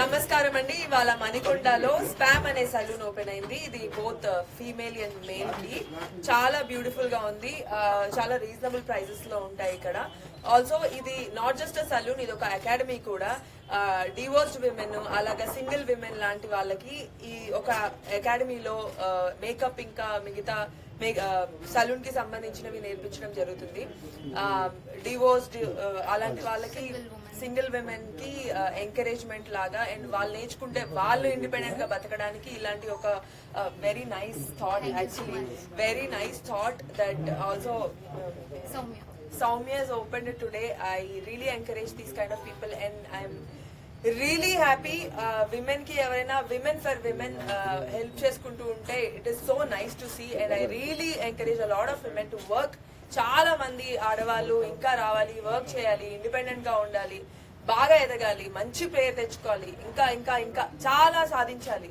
నమస్కారం అండి. ఇవాళ మణికొండలో స్పామ్ అనే సలూన్ ఓపెన్ అయింది. ఇది బోత్ ఫీమేల్ అండ్ మేల్కి. చాలా బ్యూటిఫుల్గా ఉంది. చాలా రీజనబుల్ ప్రైజెస్లో ఉంటాయి ఇక్కడ. ఆల్సో ఇది నాట్ జస్ట్ అ సలూన్ ఇది ఒక అకాడమీ కూడా. డివోర్స్డ్ విమెన్ అలాగా సింగిల్ విమెన్ లాంటి వాళ్ళకి ఈ ఒక అకాడమీలో మేకప్ ఇంకా మిగతా సలూన్కి సంబంధించినవి నేర్పించడం జరుగుతుంది. డివోర్స్డ్ అలాంటి వాళ్ళకి సింగిల్ విమెన్కి ఎంకరేజ్మెంట్ లాగా అండ్ వాళ్ళు నేర్చుకుంటే వాళ్ళు ఇండిపెండెంట్గా బతకడానికి ఇలాంటి ఒక very nice thought actually very nice thought that also Soumya has opened it today. I really encourage these kind of people, and I'm really uh, కి ఎవరైనా విమెన్ ఫర్ విమెన్ హెల్ప్ చేసుకుంటూ ఉంటే it is so nice to see and I really encourage a lot of women to work చాలా మంది ఆడవాళ్ళు ఇంకా రావాలి work చేయాలి ఇండిపెండెంట్గా ఉండాలి బాగా ఎదగాలి మంచి పేరు తెచ్చుకోవాలి ఇంకా ఇంకా ఇంకా చాలా సాధించాలి.